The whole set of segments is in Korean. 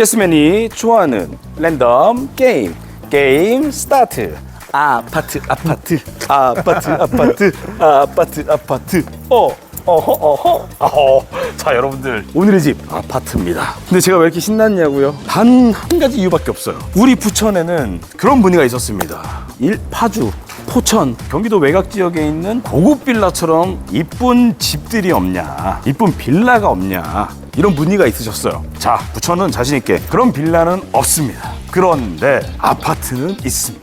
예스맨이 좋아하는 랜덤 게임. 게임 스타트. 아파트 아파트. 아파트 아파트. 아파트 아파트. 어 어허 어허. 어허. 자 여러분들. 오늘의 집 아파트입니다. 근데 제가 왜 이렇게 신났냐고요? 단 한 가지 이유밖에 없어요. 우리 부천에는 그런 분위기가 있었습니다. 일 파주 포천 경기도 외곽 지역에 있는 고급 빌라처럼 이쁜 집들이 없냐 이쁜 빌라가 없냐 이런 문의가 있으셨어요. 자 부천은 자신 있게. 그런 빌라는 없습니다. 그런데 아파트는 있습니다.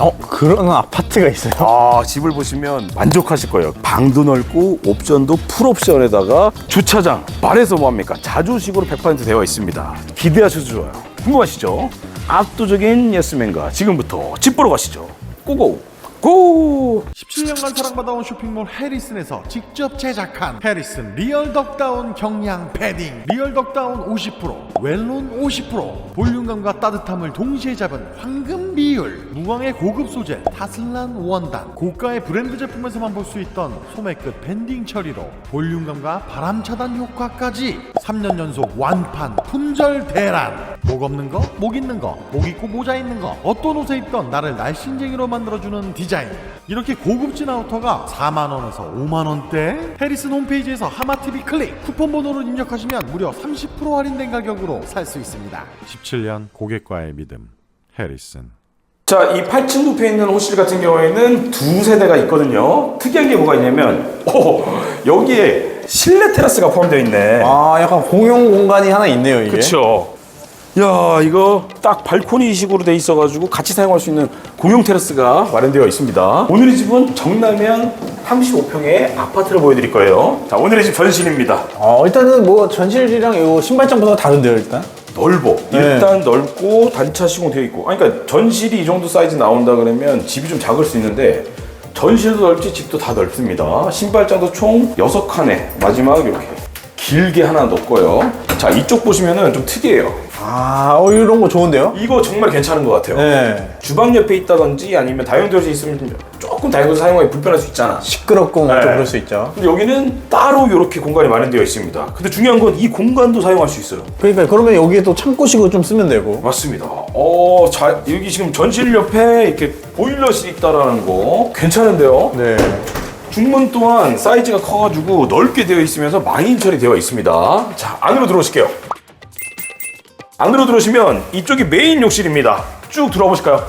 어 그런 아파트가 있어요? 아 집을 보시면 만족하실 거예요. 방도 넓고 옵션도 풀옵션에다가 주차장 말해서 뭐합니까? 자조식으로 100% 되어 있습니다. 기대하셔도 좋아요. 궁금하시죠? 압도적인 예스맨과 지금부터 집 보러 가시죠. 고고 고! 17년간 사랑받아온 쇼핑몰 해리슨에서 직접 제작한 해리슨 리얼 덕다운 경량 패딩 리얼 덕다운 50% 웰론 50% 볼륨감과 따뜻함을 동시에 잡은 황금 비율 무광의 고급 소재 타슬란 원단. 고가의 브랜드 제품에서만 볼 수 있던 소매 끝 밴딩 처리로 볼륨감과 바람 차단 효과까지 3년 연속 완판 품절 대란. 목 없는 거, 목 있는 거, 목 있고 모자 있는 거. 어떤 옷에 입던 나를 날씬쟁이로 만들어주는 디자인 이렇게 고급진 아우터가 4만원에서 5만원대 해리슨 홈페이지에서 하마TV 클릭 쿠폰 번호를 입력하시면 무려 30% 할인된 가격으로 살 수 있습니다 17년 고객과의 믿음 해리슨 자, 이 8층 부페에 있는 호실 같은 경우에는 두 세대가 있거든요. 특이한 게 뭐가 있냐면, 오, 여기에 실내 테라스가 포함되어 있네. 아 약간 공용 공간이 하나 있네요 이게. 그쵸. 야, 이거 딱 발코니식으로 돼 있어가지고 같이 사용할 수 있는 공용 테라스가 마련되어 있습니다. 오늘의 집은 정남향 35평의 아파트를 보여드릴 거예요. 자, 오늘의 집 전실입니다. 어 일단은 뭐 전실이랑 요 신발장부터 다른데요 일단. 넓어. 네. 일단 넓고 단차 시공 되어 있고. 아니, 그러니까 전실이 이 정도 사이즈 나온다 그러면 집이 좀 작을 수 있는데 전실도 넓지 집도 다 넓습니다. 신발장도 총 6칸에 마지막 이렇게 길게 하나 넣고요. 자, 이쪽 보시면은 좀 특이해요. 아 어, 이런 거 좋은데요? 이거 정말 괜찮은 것 같아요. 네. 주방 옆에 있다든지 아니면 다용도실에 있으면 조금 다용도실 사용하기 불편할 수 있잖아. 시끄럽고 뭐 네. 좀 그럴 수 있죠. 근데 여기는 따로 이렇게 공간이 마련되어 있습니다. 근데 중요한 건 이 공간도 사용할 수 있어요. 그러니까 그러면 여기에 또 창고식으로 좀 쓰면 되고. 맞습니다. 어, 자, 여기 지금 전실 옆에 이렇게 보일러실이 있다라는 거 괜찮은데요? 네. 중문 또한 사이즈가 커가지고 넓게 되어 있으면서 망인 처리되어 있습니다. 자, 안으로 들어오실게요. 안으로 들어오시면 이쪽이 메인 욕실입니다. 쭉 들어와 보실까요?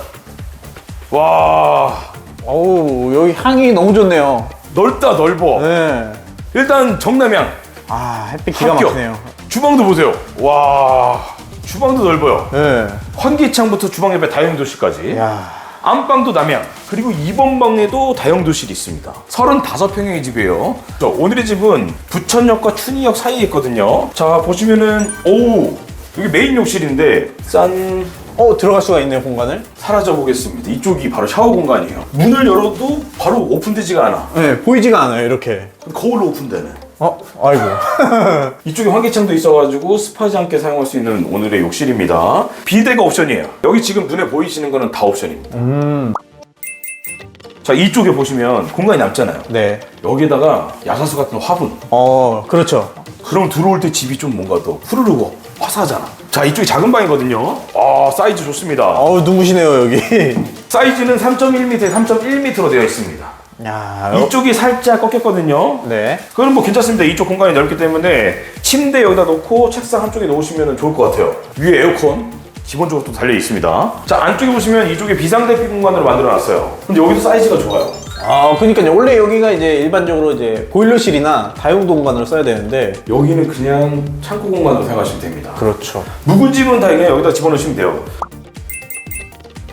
와, 어우 여기 향이 너무 좋네요. 넓다 넓어. 네. 일단 정남향 아 햇빛 기가 합격. 막히네요. 주방도 보세요. 와, 주방도 넓어요. 네. 환기창부터 주방 옆에 다용도실까지. 야. 안방도 남양 그리고 2번 방에도 다용도실이 있습니다. 35평의 집이에요. 자, 오늘의 집은 부천역과 춘희역 사이에 있거든요. 자 보시면은 오 여기 메인 욕실인데 짠 어 들어갈 수가 있네요 공간을. 사라져 보겠습니다. 이쪽이 바로 샤워 공간이에요. 문을 열어도 바로 오픈되지가 않아. 네 보이지가 않아요 이렇게. 거울로 오픈되네 어 아이고. 이쪽에 환기창도 있어가지고 습하지 않게 사용할 수 있는 오늘의 욕실입니다. 비대가 옵션이에요. 여기 지금 눈에 보이시는 거는 다 옵션입니다. 자 이쪽에 보시면 공간이 남잖아요. 네. 여기에다가 야사수 같은 화분. 어 그렇죠. 그럼 들어올 때 집이 좀 뭔가 더 푸르르고 화사하잖아. 자 이쪽이 작은 방이거든요. 아 사이즈 좋습니다. 어우 눈부시네요 여기. 사이즈는 3.1m에 3.1m로 되어 있습니다 야. 어, 이쪽이 살짝 꺾였거든요 네. 그럼 뭐 괜찮습니다 이쪽 공간이 넓기 때문에 침대 여기다 놓고 책상 한쪽에 놓으시면 좋을 것 같아요 위에 에어컨 기본적으로 또 달려 있습니다 자 안쪽에 보시면 이쪽에 비상대피 공간으로 만들어 놨어요 근데 여기도 사이즈가 좋아요 아 그러니까요 원래 여기가 이제 일반적으로 이제 보일러실이나 다용도 공간으로 써야 되는데. 여기는 그냥 창고 공간으로 생각하시면 됩니다 그렇죠. 묵은 집은 다 그냥 여기다 집어넣으시면 돼요.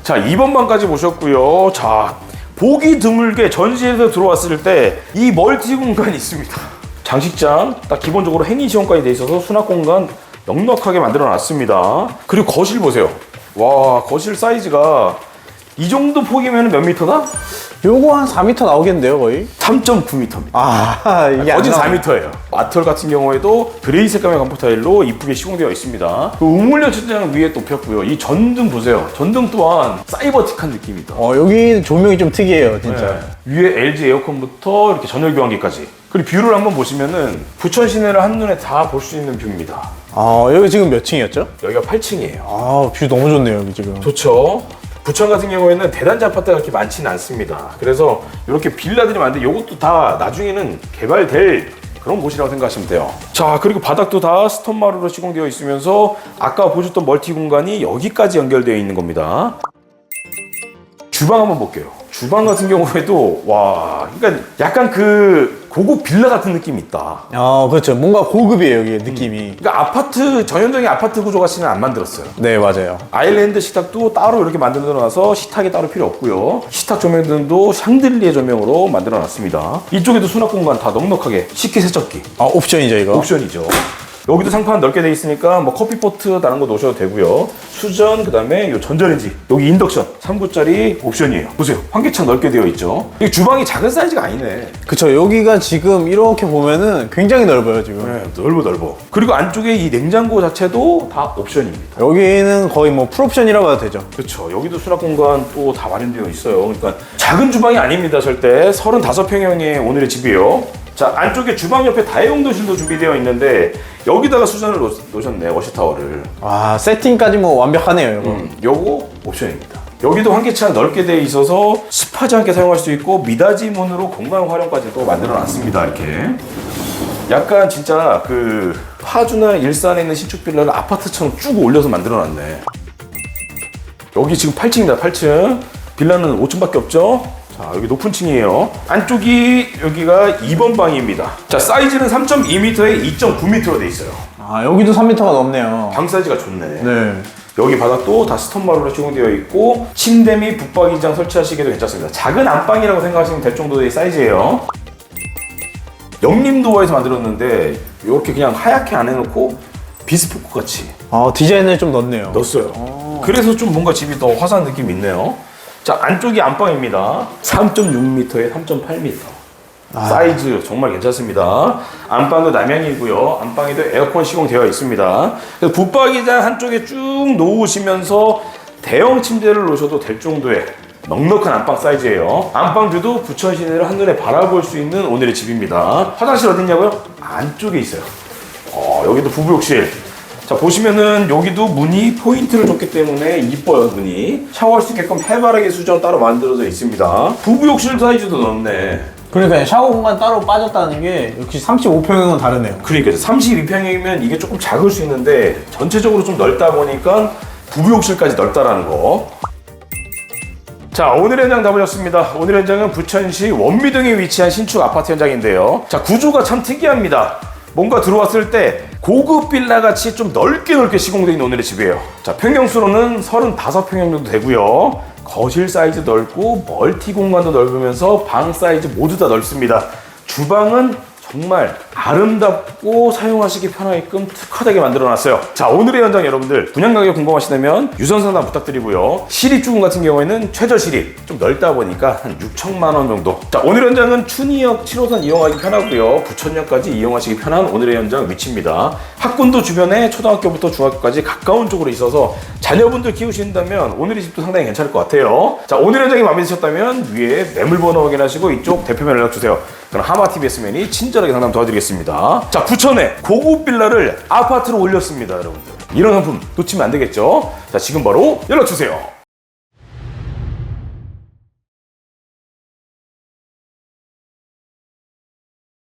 자, 2번 방까지 보셨고요. 자, 보기 드물게 전시에서 들어왔을 때 이 멀티 공간이 있습니다. 장식장, 딱 기본적으로 행위 지원까지 돼 있어서 수납 공간 넉넉하게 만들어 놨습니다. 그리고 거실 보세요. 와, 거실 사이즈가 이 정도 폭이면 몇 미터다? 요거 한 4m 나오겠는데요 거의? 3.9m입니다. 아 이게 거진 안 나오네. 4m예요. 마털 같은 경우에도 그레이 색감의 간포 타일로 이쁘게 시공되어 있습니다. 그 우물려 천장 위에 높였고요. 이 전등 보세요. 전등 또한 사이버틱한 느낌이다. 어 여기 조명이 좀 특이해요 진짜. 네. 위에 LG 에어컨부터 이렇게 전열 교환기까지. 그리고 뷰를 한번 보시면은 부천 시내를 한눈에 다 볼 수 있는 뷰입니다. 아 여기 지금 몇 층이었죠? 여기가 8층이에요. 아 뷰 너무 좋네요 여기 지금. 좋죠. 부천 같은 경우에는 대단지 아파트가 그렇게 많지는 않습니다. 그래서 이렇게 빌라들이 많은데 이것도 다 나중에는 개발될 그런 곳이라고 생각하시면 돼요. 자, 그리고 바닥도 다 스톤마루로 시공되어 있으면서 아까 보셨던 멀티 공간이 여기까지 연결되어 있는 겁니다. 주방 한번 볼게요. 주방 같은 경우에도 와, 그러니까 약간 그 고급 빌라 같은 느낌이 있다. 아 그렇죠. 뭔가 고급이에요 여기 느낌이. 그러니까 아파트 전형적인 아파트 구조 같이는 안 만들었어요. 네 맞아요. 아일랜드 식탁도 따로 이렇게 만들어 놔서 식탁이 따로 필요 없고요. 식탁 조명등도 샹들리에 조명으로 만들어 놨습니다. 이쪽에도 수납 공간 다 넉넉하게 식기세척기 아 옵션이죠 이거. 옵션이죠. 여기도 상판 넓게 돼 있으니까 뭐 커피포트 다른 거 놓으셔도 되고요. 수전 그 다음에 요 전자레인지 여기 인덕션 3구짜리 옵션이에요. 보세요. 환기창 넓게 되어 있죠. 이 주방이 작은 사이즈가 아니네. 그쵸 여기가 지금 이렇게 보면은 굉장히 넓어요 지금. 네, 넓어 넓어. 그리고 안쪽에 이 냉장고 자체도 다 옵션입니다. 여기는 거의 뭐 풀옵션이라고 해도 되죠. 그렇죠. 여기도 수납 공간 또 다 마련되어 있어요. 그러니까 작은 주방이 아닙니다. 절대 35평형의 오늘의 집이에요. 자 안쪽에 주방 옆에 다용도실도 준비되어 있는데 여기다가 수전을 놓, 놓으셨네 워시타워를. 와 세팅까지 뭐 완벽하네요 이거. 음, 요거 옵션입니다. 여기도 환기창 넓게 되어 있어서 습하지 않게 사용할 수 있고 미닫이 문으로 공간 활용까지도 만들어 놨습니다. 이렇게. 약간 진짜 그 파주나 일산에 있는 신축 빌라를 아파트처럼 쭉 올려서 만들어 놨네. 여기 지금 8층입니다. 8층. 빌라는 5층밖에 없죠? 자, 여기 높은 층이에요. 안쪽이 여기가 2번 방입니다. 자, 사이즈는 3.2m에 2.9m로 돼 있어요. 아 여기도 3m가 넘네요. 방 사이즈가 좋네. 네. 여기 바닥도 다 스톤마루로 시공되어 있고 침대 및 붙박이장 설치하시기도 괜찮습니다. 작은 안방이라고 생각하시면 될 정도의 사이즈예요. 영림도어에서 만들었는데 이렇게 그냥 하얗게 안 해놓고 비스포크 같이 아 디자인을 좀 넣었네요. 넣었어요. 그래서 좀 뭔가 집이 더 화사한 느낌이 있네요. 자 안쪽이 안방입니다. 3.6m에 3.8m. 사이즈 정말 괜찮습니다. 안방도 남향이고요. 안방에도 에어컨 시공되어 있습니다. 붙박이장 한쪽에 쭉 놓으시면서 대형 침대를 놓으셔도 될 정도의 넉넉한 안방 사이즈예요. 안방 뷰도 부천 시내를 한눈에 바라볼 수 있는 오늘의 집입니다. 화장실 어딨냐고요? 안쪽에 있어요. 어, 여기도 부부욕실. 자, 보시면은 여기도 문이 포인트를 줬기 때문에 이뻐요, 문이. 샤워할 수 있게끔 해바라기 수전 따로 만들어져 있습니다. 부부욕실 사이즈도 넓네. 그러니까 샤워 공간 따로 빠졌다는 게 역시 35평형은 다르네요. 그러니까 32평이면 이게 조금 작을 수 있는데 전체적으로 좀 넓다 보니까 부부욕실까지 넓다라는 거. 자, 오늘의 현장 다 보셨습니다. 오늘의 현장은 부천시 원미동에 위치한 신축 아파트 현장인데요. 자, 구조가 참 특이합니다. 뭔가 들어왔을 때 고급 빌라 같이 좀 넓게 넓게 있는 오늘의 집이에요. 자, 평형수로는 35평형 정도 되고요. 거실 사이즈 넓고 멀티 공간도 넓으면서 방 사이즈 모두 다 넓습니다. 주방은 정말 아름답고 사용하시기 편하게끔 특화되게 만들어놨어요. 자, 오늘의 현장 여러분들 분양 가격 궁금하시다면 유선 상담 부탁드리고요. 시립 주공 같은 경우에는 최저 시립 좀 넓다 보니까 한 6천만 원 정도. 자, 오늘 현장은 춘희역 7호선 이용하기 편하고요. 부천역까지 이용하시기 편한 오늘의 현장 위치입니다. 학군도 주변에 초등학교부터 중학교까지 가까운 쪽으로 있어서 자녀분들 키우신다면 오늘의 집도 상당히 괜찮을 것 같아요. 자, 오늘 현장이 마음에 드셨다면 위에 매물 번호 확인하시고 이쪽 대표면 연락 주세요. 그럼 하마TVS맨이 친절하게 상담 도와드리겠습니다. 자, 부천에 고급 빌라를 아파트로 올렸습니다, 여러분들. 이런 상품 놓치면 안 되겠죠? 자, 지금 바로 연락 주세요.